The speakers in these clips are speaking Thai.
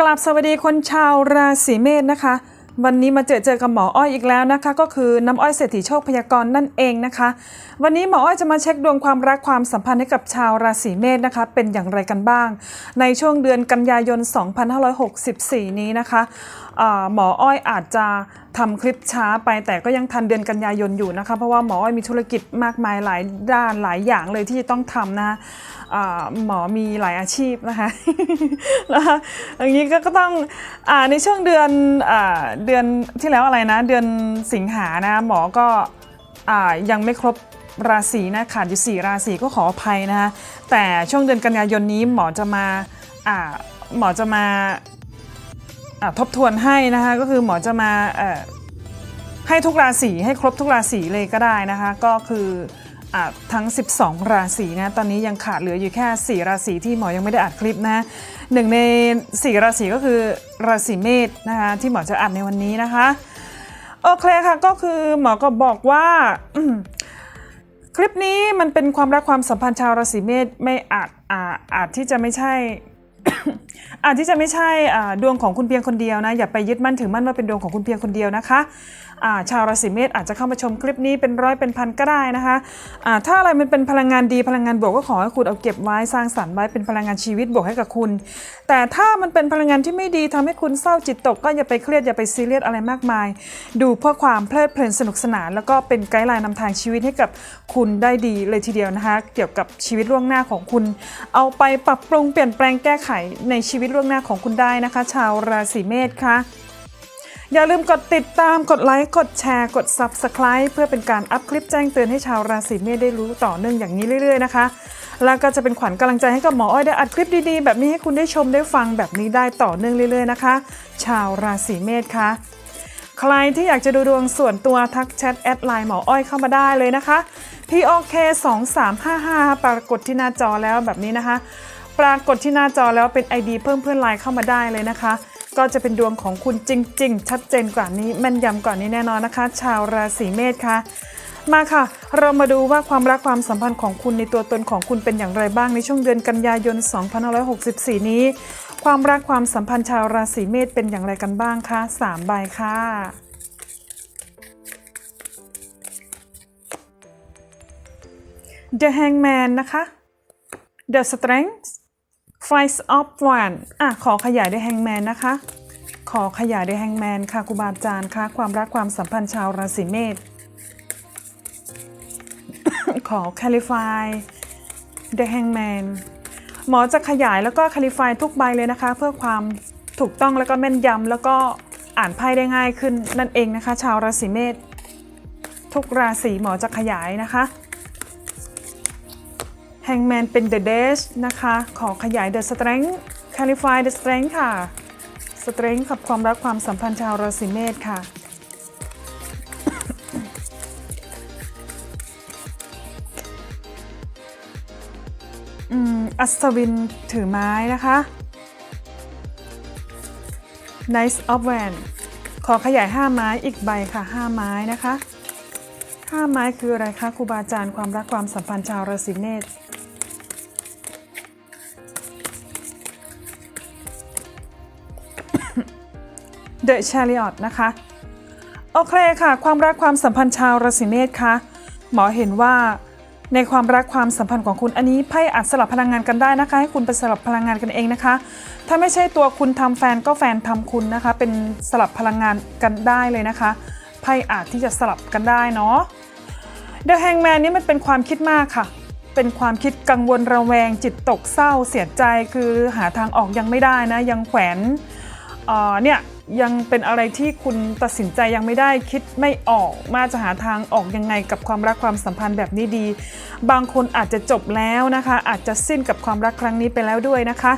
กลับสวัสดีคนชาวราศีเมษนะคะ วันนี้มาเจอเจอกับหมออ้อยอีกแล้วนะคะ ก็คือน้ำอ้อยเศรษฐีโชคพยากรณ์นั่นเองนะคะ วันนี้หมออ้อยจะมาเช็คดวงความรักความสัมพันธ์ให้กับชาวราศีเมษนะคะ เป็นอย่างไรกันบ้าง ในช่วงเดือนกันยายน 2564 นี้นะคะ หมออ้อยอาจจะทำคลิปช้าไปแต่ก็ยังทันเดือนกันยายนอยู่นะคะ เพราะว่าหมออ้อยมีธุรกิจมากมายหลายด้านหลายอย่างเลยที่จะต้องทำนะะหมอมีหลายอาชีพนะคะนะคะอย่างนี้ก็กต้องอในช่วงเดือนอเดือนที่แล้วอะไรนะ เดือนสิงหานะหมอก็อยังไม่ครบราศีนะขาดอยู่ 4 ราศีก็ขออภัยนะคะแต่ช่วงเดือนกันยายนนี้หมอจะมาหมอจะมา ทบทวนให้นะคะก็คือหมอจะมาให้ทุกราศีให้ครบทุกราศีเลยก็ได้นะคะ ก็คืออทั้ง 12 ราศีนะตอนนี้ยังขาดเหลืออยู่แค่ 4 ราศีที่หมอยังไม่ได้อัดคลิปนะหนึ่งใน 4 ราศีก็คือราศีเมษนะคะที่หมอจะอัดในวันนี้นะคะโอเคค่ะก็คือหมอก็บอกว่าคลิปนี้มันเป็นความรักความสัมพันธ์ชาวราศีเมษไม่อาจอาอาจที่จะไม่ใช่ อาจที่จะไม่ใช่ดวงของคุณเพียงคนเดียวนะอย่าไปยึดมั่นถือมั่นว่าเป็นดวงของคุณเพียงคนเดียวนะคะ ชาวราศีเมษอาจจะเข้ามาชมคลิปนี้เป็นร้อยเป็นพันก็ได้นะคะอ่าถ้าอะไรมันเป็นพลังงานดีพลังงานบวกก็ขอให้คุณเอาเก็บไว้สร้างสรรค์ไว้เป็นพลังงานชีวิตบวกให้กับคุณ แต่ถ้ามันเป็นพลังงานที่ไม่ดีทำให้คุณเศร้าจิตตกก็อย่าไปเครียดอย่าไปซีเรียสอะไรมากมาย ดูเพื่อความเพลิดเพลินสนุกสนาน แล้วก็เป็นไกด์ไลน์นำทางชีวิตให้กับคุณได้ดีเลยทีเดียวนะคะ เกี่ยวกับชีวิตล่วงหน้าของคุณ เอาไปปรับปรุงเปลี่ยนแปลงแก้ไขในชีวิตล่วงหน้าของคุณได้นะคะ ชาวราศีเมษค่ะ อย่าลืมกดติดตามกดไลค์กดแชร์กด Subscribe เพื่อเป็นการอัพคลิปแจ้งเตือนให้ชาวราศีเมษได้รู้ต่อเนื่องอย่างนี้เรื่อยๆนะคะ แล้วก็จะเป็นขวัญกำลังใจให้กับหมออ้อยได้อัดคลิปดีๆ แบบนี้ให้คุณได้ชมได้ฟังแบบนี้ได้ต่อเนื่องเรื่อยๆนะคะ ชาวราศีเมษค่ะใครที่อยากจะดูดวงส่วนตัวทักแชทแอดไลน์หมออ้อยเข้ามาได้เลยนะคะ POK 2355ปรากฏที่หน้าจอแล้วแบบนี้นะคะ ปรากฏที่หน้าจอแล้วเป็น ID เพิ่มเพื่อนไลน์เข้ามาได้เลยนะคะ ก็จะเป็นดวงของคุณจริง ๆ ชัดเจนกว่านี้แม่นยำกว่านี้แน่นอนนะคะ ชาวราศีเมษค่ะมาค่ะ เรามาดูว่าความรักความสัมพันธ์ของคุณในตัวตนของคุณเป็นอย่างไรบ้างในช่วงเดือนกันยายน 2564 นี้ ความรักความสัมพันธ์ชาวราศีเมษเป็นอย่างไรกันบ้างคะ3ใบค่ะ The Hangman นะคะ The Strength Flies of One อะขอขยาย The Hangman นะคะ ขอขยาย The Hangman ค่ะครูบาอาจารย์ค่ะ ความรักความสัมพันธ์ชาวราศีเมษขอ Clarify The Hangman หมอจะขยายแล้วก็ Clarify ทุกใบเลยนะคะ เพื่อความถูกต้องแล้วก็แม่นยำแล้วก็อ่านไพ่ได้ง่ายขึ้นนั่นเองนะคะ ชาวราศีเมษทุกราศีหมอจะขยายนะคะ Hangman เป็น The Dash นะคะ ขอขยาย The Strength Clarify The Strength ค่ะ Strength กับความรักความสัมพันธ์ชาวราศีเมษค่ะ อัศวินถือไม้นะคะ Nice of Van ขอขยาย 5 ไม้อีกใบค่ะ 5 ไม้นะคะ 5 ไม้คืออะไรคะครูบาอาจารย์ความรักความสัมพันธ์ชาวราศีเมษ The Chariot นะคะ โอเคค่ะ ความรักความสัมพันธ์ชาวราศีเมษคะหมอเห็นว่าในความรักความสัมพันธ์ของคุณอันนี้ไพ่อาจสลับพลังงานกันได้นะคะ ให้คุณไปสลับพลังงานกันเองนะคะ ถ้าไม่ใช่ตัวคุณทำแฟนก็แฟนทำคุณนะคะ เป็นสลับพลังงานกันได้เลยนะคะไพ่อาจที่จะสลับกันได้เนาะ The Hangman นี่มันเป็นความคิดมากค่ะ เป็นความคิดกังวลระแวงจิตตกเศร้าเสียใจคือหาทางออกยังไม่ได้นะ ยังแขวนเเนี่ย ยังเป็นอะไรที่คุณตัดสินใจยังไม่ได้คิดไม่ออกมาจะหาทางออกยังไงกับความรักความสัมพันธ์แบบนี้ดี บางคนอาจจะจบแล้วนะคะ อาจจะสิ้นกับความรักครั้งนี้ไปแล้วด้วยนะคะ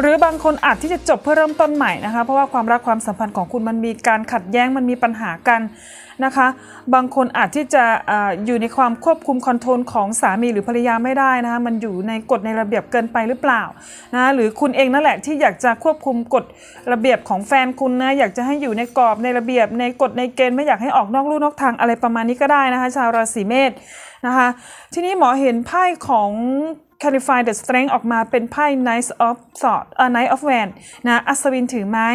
หรือบางคนอาจที่จะจบเพื่อเริ่มต้นใหม่นะคะ เพราะว่าความรักความสัมพันธ์ของคุณมันมีการขัดแย้งมันมีปัญหากันนะคะ บางคนอาจที่จะอยู่ในความควบคุมคอนโทรลของสามีหรือภรรยาไม่ได้นะคะมันอยู่ในกฎในระเบียบเกินไปหรือเปล่านะหรือคุณเองนั่นแหละที่อยากจะควบคุมกฎระเบียบของแฟนคุณนะอยากจะให้อยู่ในกรอบในระเบียบในกฎในเกณฑ์ไม่อยากให้ออกนอกลู่นอกทางอะไรประมาณนี้ก็ได้นะคะ ชาวราศีเมษนะคะ ทีนี้หมอเห็นไพ่ของ clarify the strength ออกมาเป็นไพ่ Knight of Sword เอ่อ Knight of Wands นะอัศวินถือไม้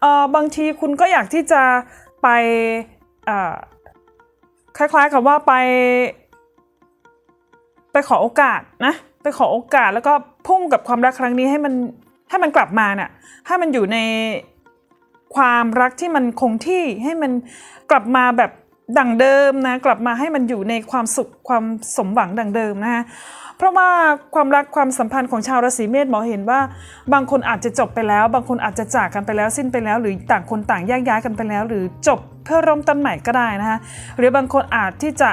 เอ่อบางทีคุณก็อยากที่จะไปเอ่อคล้ายๆกับว่าไป ไปขอโอกาสนะไปขอโอกาสแล้วก็พุ่งกับความรักครั้งนี้ให้มันให้มันกลับมาน่ะให้มันอยู่ในความรักที่มันคงที่ให้มันกลับมาแบบดั่งเดิมนะกลับมาให้มันอยู่ในความสุขความสมหวังดั่งเดิมนะคะ เพราะว่าความรักความสัมพันธ์ของชาวราศีเมษหมอเห็นว่า บางคนอาจจะจบไปแล้ว บางคนอาจจะจากกันไปแล้วสิ้นไปแล้ว หรือต่างคนต่างแยกย้ายกันไปแล้ว หรือจบเพื่อเริ่มต้นใหม่ก็ได้นะคะหรือบางคนอาจที่จะ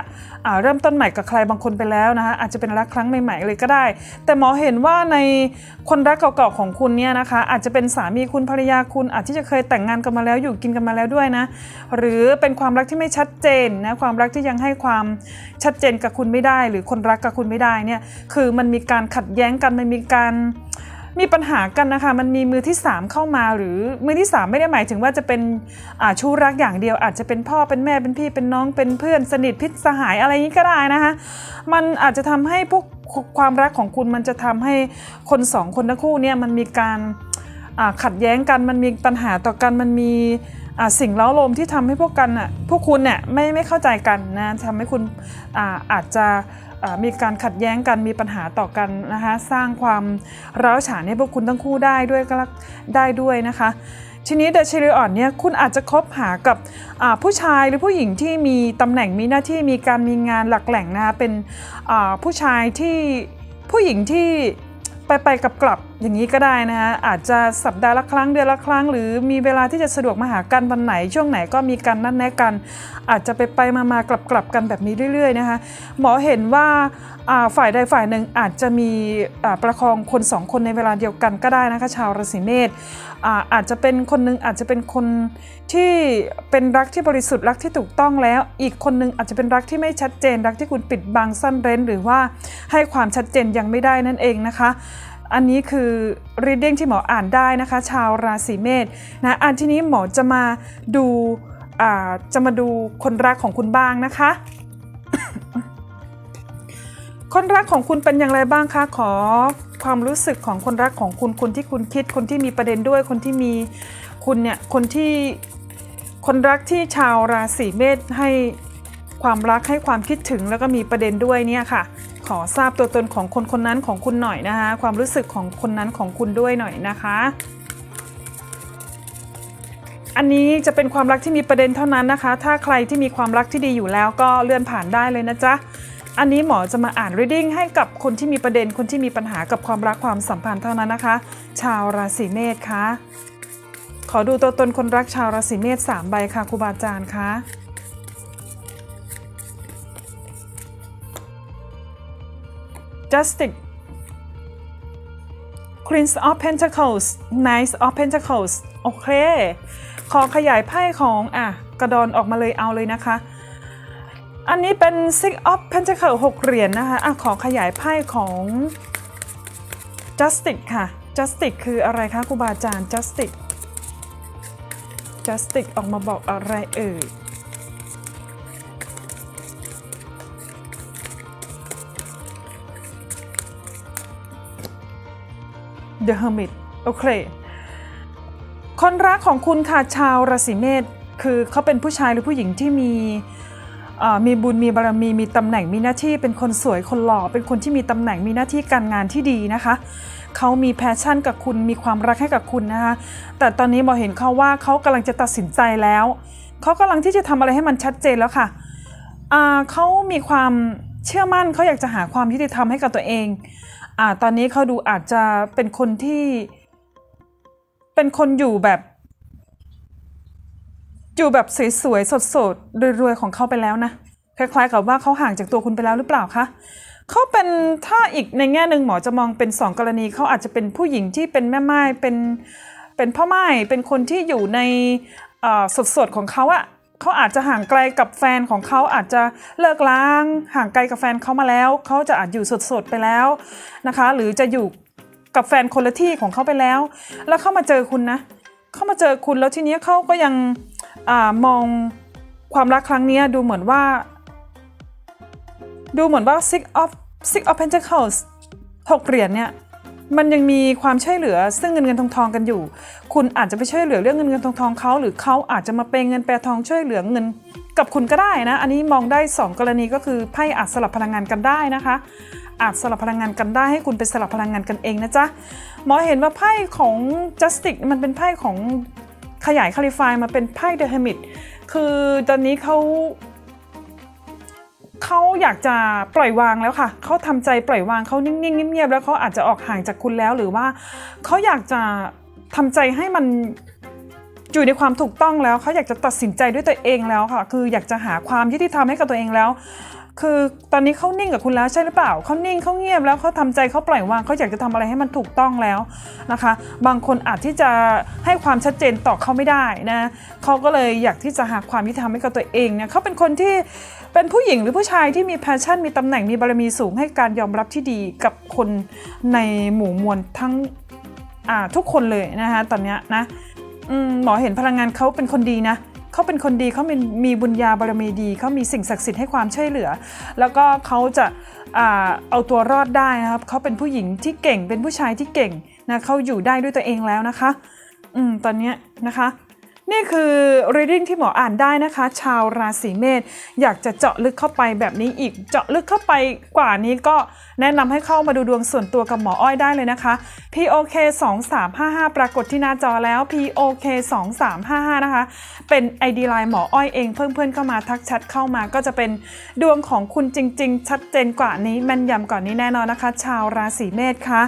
เริ่มต้นใหม่กับใครบางคนไปแล้วนะคะอาจจะเป็นรักครั้งใหม่ๆเลยก็ได้ แต่หมอเห็นว่าในคนรักเก่าๆของคุณเนี่ยนะคะอาจจะเป็นสามีคุณภรรยาคุณ อาจที่จะเคยแต่งงานกันมาแล้วอยู่กินกันมาแล้วด้วยนะหรือเป็นความรักที่ไม่ชัดเจนนะความรักที่ยังให้ความชัดเจนกับคุณไม่ได้ หรือคนรักกับคุณไม่ได้เนี่ยคือมันมีการขัดแย้งกันมันมีการมีปัญหากันนะคะ มันมีมือที่ 3 เข้ามาหรือมือที่ 3 ไม่ได้หมายถึงว่าจะเป็นชู้รักอย่างเดียว อาจจะเป็นพ่อเป็นแม่เป็นพี่เป็นน้องเป็นเพื่อนสนิทพิษสหายอะไรอย่างนี้ก็ได้นะคะ มันอาจจะทำให้พวกความรักของคุณมันจะทำให้คนสองคนทั้งคู่เนี่ยมันมีการขัดแย้งกันมันมีปัญหาต่อกันมันมีสิ่งเล้าโลมที่ทำให้พวกกันอะพวกคุณเนี่ยไม่ไม่เข้าใจกันนะทำให้คุณอาอาจจะ มีการขัดแย้งกันมีปัญหาต่อกันนะคะสร้างความร้าวฉานให้พวกคุณทั้งคู่ได้ด้วยก็ได้ด้วยนะคะทีนี้เดชริออนเนี่ยคุณอาจจะคบหากับผู้ชายหรือผู้หญิงที่มีตำแหน่งมีหน้าที่มีการมีงานหลักแหล่งนะคะเป็นผู้ชายที่ผู้หญิงที่ไปไปกับกลับ อย่างนี้ก็ได้นะคะอาจจะสัปดาห์ละครั้งเดือนละครั้ง หรือมีเวลาที่จะสะดวกมาหากันวันไหนช่วงไหนก็มีการนัดแนะกัน อาจจะไปไปมามากลับกลับกันแบบนี้เรื่อยๆนะคะหมอเห็นว่าฝ่ายใดฝ่ายหนึ่งอาจจะมีประคองคนสองคนในเวลาเดียวกันก็ได้นะคะชาวราศีเมษอาจจะเป็นคนหนึงอาจจะเป็นคนที่เป็นรักที่บริสุทธิ์รักที่ถูกต้องแล้ว อีกคนหนึงอาจจะเป็นรักที่ไม่ชัดเจน รักที่คุณปิดบังซ่อนเร้น หรือว่าให้ความชัดเจนยังไม่ได้นั่นเองนะคะ อันนี้คือ reading ที่หมออ่านได้นะคะ ชาวราศีเมษนะอันที่นี้หมอจะมาดูจะมาดูคนรักของคุณบ้างนะคะ คนรักของคุณเป็นอย่างไรบ้างคะขอความรู้สึกของคนรักของคุณคนที่คุณคิดคนที่มีประเด็นด้วยคนที่มีคุณเนี่ยคนที่คนรักที่ชาวราศีเมษให้ ความรักให้ความคิดถึงแล้วก็มีประเด็นด้วยเนี่ยค่ะ ขอทราบตัวตนของคนคนนั้นของคุณหน่อยนะคะ ความรู้สึกของคนนั้นของคุณด้วยหน่อยนะคะ อันนี้จะเป็นความรักที่มีประเด็นเท่านั้นนะคะ ถ้าใครที่มีความรักที่ดีอยู่แล้วก็เลื่อนผ่านได้เลยนะจ๊ะอันนี้หมอจะมาอ่าน reading ให้กับคนที่มีประเด็นคนที่มีปัญหากับความรักความสัมพันธ์เท่านั้นนะคะ ชาวราศีเมษคะขอดูตัวตนคนรักชาวราศีเมษสามใบค่ะครูบาอาจารย์คะ Justice Queen of Pentacles Knight of Pentacles โอเค ขอขยายไพ่ของอะกระดอนออกมาเลยเอาเลยนะคะ อันนี้เป็น Six of Pentacles 6เหรียญนะคะอะขอขยายไพ่ของ Justice ค่ะ Justice คืออะไรคะครูบาอาจารย์ Justice Justice ออกมาบอกอะไรเอ่ย The Hermit โอเค คนรักของคุณค่ะชาวราศีเมษคือเขาเป็นผู้ชายหรือผู้หญิงที่มีมีบุญมีบารมีมีตำแหน่งมีหน้าที่เป็นคนสวยคนหล่อเป็นคนที่มีตำแหน่งมีหน้าที่การงานที่ดีนะคะเขามีแพชชั่นกับคุณมีความรักให้กับคุณนะคะแต่ตอนนี้หมอเห็นเขาว่าเขากำลังจะตัดสินใจแล้วเขากำลังที่จะทำอะไรให้มันชัดเจนแล้วค่ะเขามีความเชื่อมั่นเขาอยากจะหาความยุติธรรมให้กับตัวเอง อ่า ตอนนี้เขาดูอาจจะเป็นคนที่ เป็นคนอยู่แบบ อยู่แบบสวยๆสดๆรวยๆของเขาไปแล้วนะคล้ายๆกับว่าเขาห่างจากตัวคุณไปแล้วหรือเปล่าคะเขาเป็นถ้าอีกในแง่หนึ่งหมอจะมองเป็นสองกรณีเขาอาจจะเป็นผู้หญิงที่เป็นแม่ไม้เป็นเป็นพ่อไม้เป็นคนที่อยู่ในสดๆของเขาอะ เขาอาจจะห่างไกลกับแฟนของเขาอาจจะเลิกล้าง ห่างไกลกับแฟนเขามาแล้ว เขาจะอาจอยู่สดๆไปแล้วนะคะ หรือจะอยู่กับแฟนคนละที่ของเขาไปแล้ว แล้วเข้ามาเจอคุณนะ เข้ามาเจอคุณแล้วทีนี้เขาก็ยังอมองความรักครั้งนี้ดูเหมือนว่า ดูเหมือนว่า six of six of pentacles หกเหรียญเนี่ย มันยังมีความช่วยเหลือซึ่งเงินเงินทองทองกันอยู่ คุณอาจจะไปช่วยเหลือเรื่องเงินเงินทองทองเขาหรือเขาอาจจะมาเปเงินแปรทองช่วยเหลือเงินกับคุณก็ได้นะ อันนี้มองได้สองกรณีก็คือไพ่อาจสลับพลังงานกันได้นะคะ อาจสลับพลังงานกันได้ให้คุณไปสลับพลังงานกันเองนะจ๊ะหมอเห็นว่าไพ่ของ justice มันเป็นไพ่ของขยายคาลิฟายมาเป็นไพ่เดอะเฮมิตคือตอนนี้เขา เขาอยากจะปล่อยวางแล้วค่ะ เขาทำใจปล่อยวางเขานิ่งๆเงียบๆแล้วเขาอาจจะออกห่างจากคุณแล้วหรือว่าเขาอยากจะทำใจให้มันอยู่ในความถูกต้องแล้วเขาอยากจะตัดสินใจด้วยตัวเองแล้วค่ะ คืออยากจะหาความยุติธรรมให้กับตัวเองแล้ว คือตอนนี้เขานิ่งกับคุณแล้วใช่หรือเปล่าเขานิ่งเขาเงียบแล้วเขาทำใจเขาปล่อยวางเขาอยากจะทำอะไรให้มันถูกต้องแล้วนะคะ บางคนอาจที่จะให้ความชัดเจนต่อเขาไม่ได้นะเขาก็เลยอยากที่จะหาความยุติธรรมให้กับตัวเองเนี่ยเขาเป็นคนที่เป็นผู้หญิงหรือผู้ชายที่มีแพชชั่นมีตำแหน่งมีบารมีสูงให้การยอมรับที่ดีกับคนในหมู่มวลทั้งทุกคนเลยนะคะตอนนี้นะหมอเห็นพลังงานเขาเป็นคนดีนะ เขาเป็นคนดีเขามีมีบุญญาบารมีดีเขามีสิ่งศักดิ์สิทธิ์ให้ความช่วยเหลือ แล้วก็เขาจะอเอาตัวรอดได้นะครับเขาเป็นผู้หญิงที่เก่งเป็นผู้ชายที่เก่งนะเขาอยู่ได้ด้วยตัวเองแล้วนะคะอืมตอนนี้นะคะ นี่คือ reading ที่หมออ่านได้นะคะ ชาวราศีเมษอยากจะเจาะลึกเข้าไปแบบนี้อีกเจาะลึกเข้าไปกว่านี้ก็แนะนำให้เข้ามาดูดวงส่วนตัวกับหมออ้อยได้เลยนะคะ POK 2355 ปรากฏที่หน้าจอแล้ว POK 2355 นะคะ เป็น ID Line หมออ้อยเองเพื่อนๆเข้ามาทักแชทเข้ามาก็จะเป็นดวงของคุณจริง ๆ ชัดเจนกว่านี้แม่นยำกว่านี้แน่นอนนะคะ ชาวราศีเมษคะ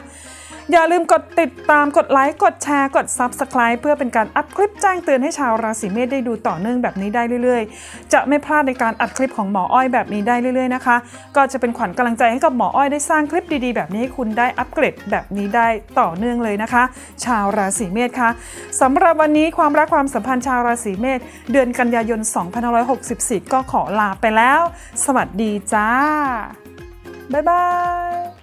อย่าลืมกดติดตามกดไลค์กดแชร์กด Subscribe เพื่อเป็นการอัพคลิปแจ้งเตือนให้ชาวราศีเมษได้ดูต่อเนื่องแบบนี้ได้เรื่อยๆ จะไม่พลาดในการอัดคลิปของหมออ้อยแบบนี้ได้เรื่อยๆนะคะ ก็จะเป็นขวัญกำลังใจให้กับหมออ้อยได้สร้างคลิปดีๆ แบบนี้ให้คุณได้อัปเกรดแบบนี้ได้ต่อเนื่องเลยนะคะ ชาวราศีเมษคะสำหรับวันนี้ความรักความสัมพันธ์ชาวราศีเมษเดือนกันยายน 2564 ก็ขอลาไปแล้ว สวัสดีจ้าบ๊ายบาย